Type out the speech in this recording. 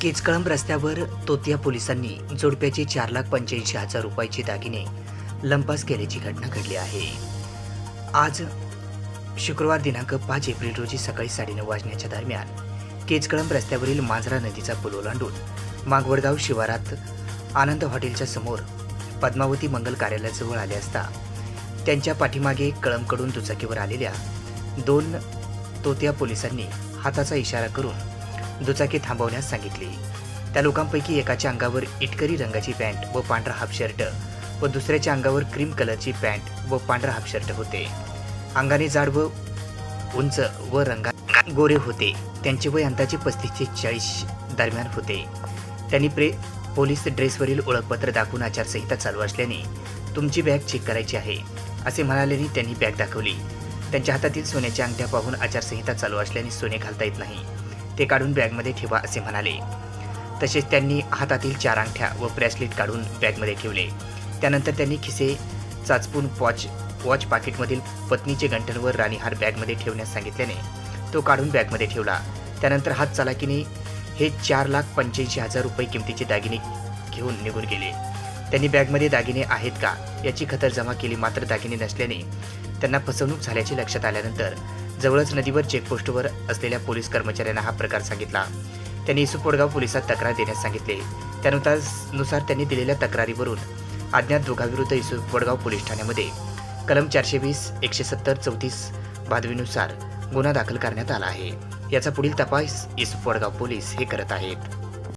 केचकळंब रस्त्यावर तोतिया पोलिसांनी जोडप्याचे चार लाख पंच्याऐंशी हजार रुपयाचे दागिने लंपास केल्याची घटना घडली आहे. आज शुक्रवार दिनांक पाच एप्रिल रोजी सकाळी साडेनऊ वाजण्याच्या दरम्यान केचकळंब रस्त्यावरील मांजरा नदीचा पूल ओलांडून मागवडगाव शिवारात आनंद हॉटेलच्या समोर पद्मावती मंगल कार्यालयाजवळ आले असता त्यांच्या पाठीमागे कळंबकडून दुचाकीवर आलेल्या दोन तोत्या पोलिसांनी हाताचा इशारा करून दुचाकी थांबवण्यास सांगितली. त्या लोकांपैकी एकाच्या अंगावर इटकरी रंगाची पॅन्ट व पांढरा हाफ शर्ट व दुसऱ्याच्या अंगावर क्रीम कलरची पॅन्ट व पांढरा हाफ शर्ट होते. अंगाने जाड व उंच व रंगा गोरे होते. त्यांचे वय अंदाजे पस्तीस ते चाळीस दरम्यान होते. त्यांनी प्रे पोलीस ड्रेसवरील ओळखपत्र दाखवून आचारसंहिता चालू असल्याने तुमची बॅग चेक करायची आहे असे म्हणाल्याने त्यांनी बॅग दाखवली. त्यांच्या हातातील सोन्याच्या अंगठ्या पाहून आचारसंहिता चालू असल्याने सोने घालता येत नाही. ते काढून बॅगमध्ये ठेवा असे म्हणाले. तसेच त्यांनी हातातील चार अंगठ्या व ब्रेसलेट काढून बॅगमध्ये ठेवले. त्यानंतर त्यांनी खिसे चाचपून वॉच वॉच पाकिटमधील पत्नीचे गंठण व राणीहार बॅगमध्ये ठेवण्यास सांगितल्याने तो काढून बॅगमध्ये ठेवला. त्यानंतर हात चालाकीने हे चार लाख पंच्याऐंशी हजार रुपये किमतीचे दागिने घेऊन निघून गेले. त्यांनी बॅगमध्ये दागिने आहेत का याची खतर जमा केली मात्र दागिने नसल्याने त्यांना फसवणूक झाल्याचे लक्षात आल्यानंतर जवळच नदीवर चेकपोस्टवर असलेल्या पोलीस कर्मचाऱ्यांना हा प्रकार सांगितला. त्यांनी इसुपोडगाव पोलिसात तक्रार देण्यास सांगितले. त्यानुसार नुसार त्यांनी दिलेल्या तक्रारीवरून अज्ञात दोघांविरुद्ध इसुपोडगाव पोलीस ठाण्यामध्ये कलम चारशे वीस एकशे सत्तर चौतीस बादवीनुसार गुन्हा दाखल करण्यात आला आहे. याचा पुढील तपास इसुपोडगाव पोलीस हे करत आहेत.